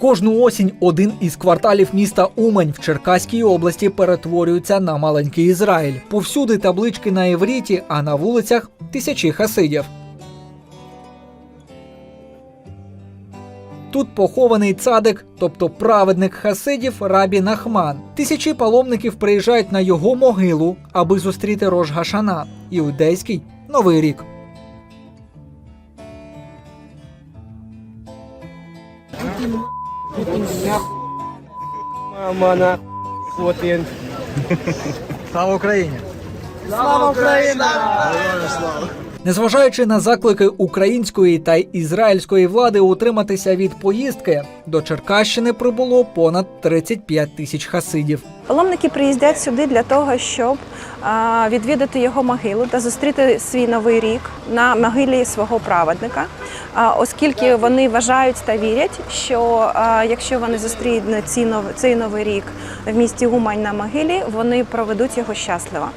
Кожну осінь один із кварталів міста Умань в Черкаській області перетворюється на маленький Ізраїль. Повсюди таблички на івріті, а на вулицях тисячі хасидів. Тут похований цадик, тобто праведник хасидів Рабі Нахман. Тисячі паломників приїжджають на його могилу, аби зустріти Рож Гашана, іудейський новий рік. Мама на один. Слава Україні! Слава Україна! Незважаючи на заклики української та ізраїльської влади утриматися від поїздки, до Черкащини прибуло понад 35 тисяч хасидів. Паломники приїздять сюди для того, щоб відвідати його могилу та зустріти свій новий рік на могилі свого праведника, оскільки вони вважають та вірять, що якщо вони зустрінуть цей новий рік в місті Умань на могилі, вони проведуть його щасливо.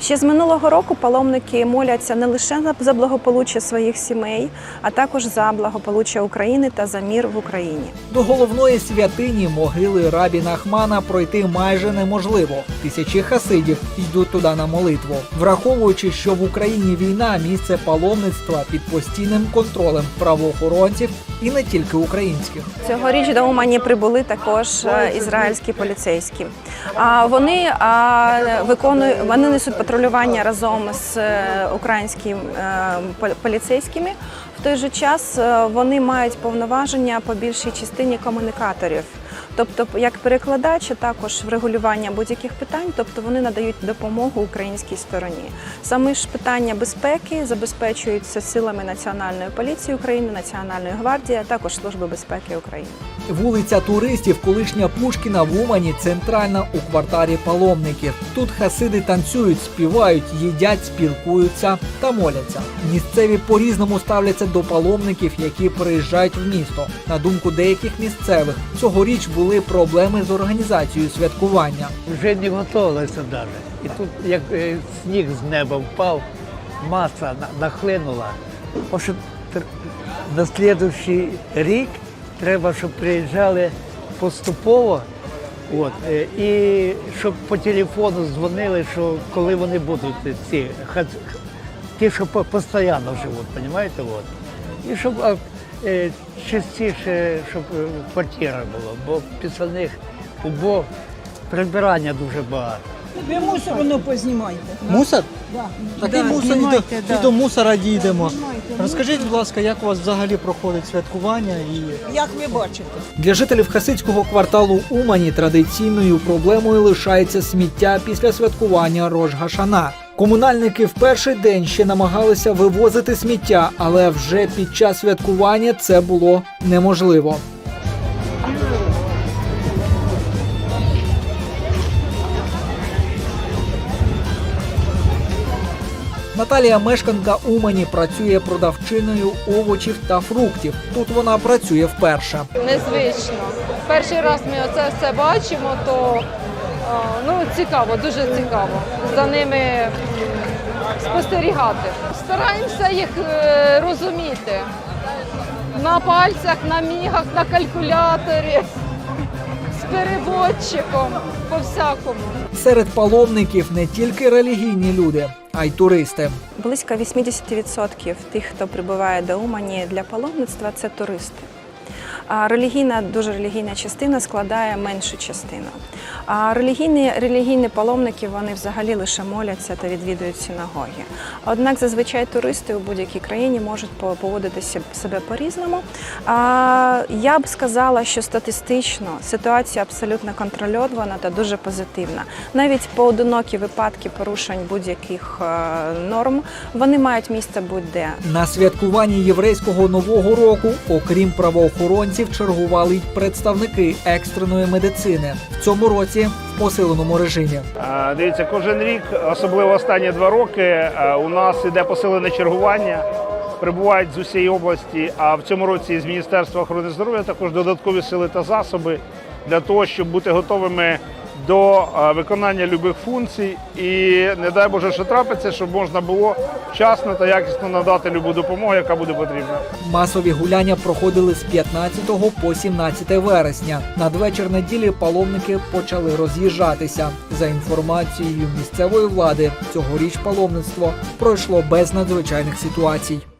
Ще з минулого року паломники моляться не лише за- благополуччя своїх сімей, а також за благополуччя України та за мір в Україні. До головної святині могили Рабі Нахмана пройти майже неможливо. Тисячі хасидів йдуть туди на молитву, враховуючи, що в Україні війна місце паломництва під постійним контролем правоохоронців і не тільки українських. Цьогоріч до Умані прибули також е, ізраїльські поліцейські. А вони виконують вони несуть патрулювання разом з е, українськими е, поліцейськими. В той же час вони мають повноваження по більшій частині комунікаторів. Тобто, як перекладач, також врегулювання будь-яких питань, тобто вони надають допомогу українській стороні. Саме ж питання безпеки забезпечуються силами Національної поліції України, Національної гвардії, а також Служби безпеки України. Вулиця туристів, колишня Пушкіна в Умані, центральна у кварталі паломників. Тут хасиди танцюють, співають, їдять, спілкуються та моляться. Місцеві по-різному ставляться до паломників, які приїжджають в місто. На думку деяких місцевих, цьогоріч були проблеми з організацією святкування. Вже не готувалися навіть. І тут як е, сніг з неба впав, маса нахлинула. Бо на слідуючий рік треба, щоб приїжджали поступово. От, е, і щоб по телефону дзвонили, що коли вони будуть ці ті, що постійно живуть, розумієте? От. І щоб частіше, щоб е, квартира була, бо після них убо прибирання дуже багато. Ви мусор воно познімайте. Мусор? Да. Такий Да, мусор і до, да. і до мусора дійдемо. Знімайте. Розкажіть, будь ласка, як у вас взагалі проходить святкування і Як ви бачите? Для жителів хасидського кварталу Умані традиційною проблемою лишається сміття після святкування Рож Гашана. Комунальники в перший день ще намагалися вивозити сміття, але вже під час святкування це було неможливо. Наталія мешканка Умані працює продавчиною овочів та фруктів. Тут вона працює вперше. незвично. Перший раз ми оце все бачимо, то ну, цікаво, дуже цікаво за ними спостерігати. Стараємося їх е, розуміти на пальцях, на мігах, на калькуляторі, з переводчиком, по всякому. Серед паломників не тільки релігійні люди, а й туристи. Близько 80% тих, хто прибуває до Умані для паломництва, це туристи. Релігійна, дуже релігійна частина складає меншу частину. А релігійні, релігійні паломники вони взагалі лише моляться та відвідують синагоги. Однак зазвичай туристи у будь-якій країні можуть по- поводити сіб- себе по-різному. Я б сказала, що статистично ситуація абсолютно контрольована та дуже позитивна. Навіть поодинокі випадки порушень будь-яких е, норм вони мають місце будь-де. На святкуванні єврейського нового року, окрім правоохоронців, чергували й представники екстреної медицини. В цьому році в посиленому режимі. Дивіться, кожен рік, особливо останні два роки, у нас іде посилене чергування. Прибувають з усієї області, а в цьому році з Міністерства охорони здоров'я також додаткові сили та засоби для того, щоб бути готовими до е, виконання любих функцій. І не дай Боже, що трапиться, щоб можна було вчасно та якісно надати любу допомогу, яка буде потрібна. Масові гуляння проходили з 15 по 17 вересня. Надвечір неділі паломники почали роз'їжджатися. За інформацією місцевої влади, цьогоріч паломництво пройшло без надзвичайних ситуацій.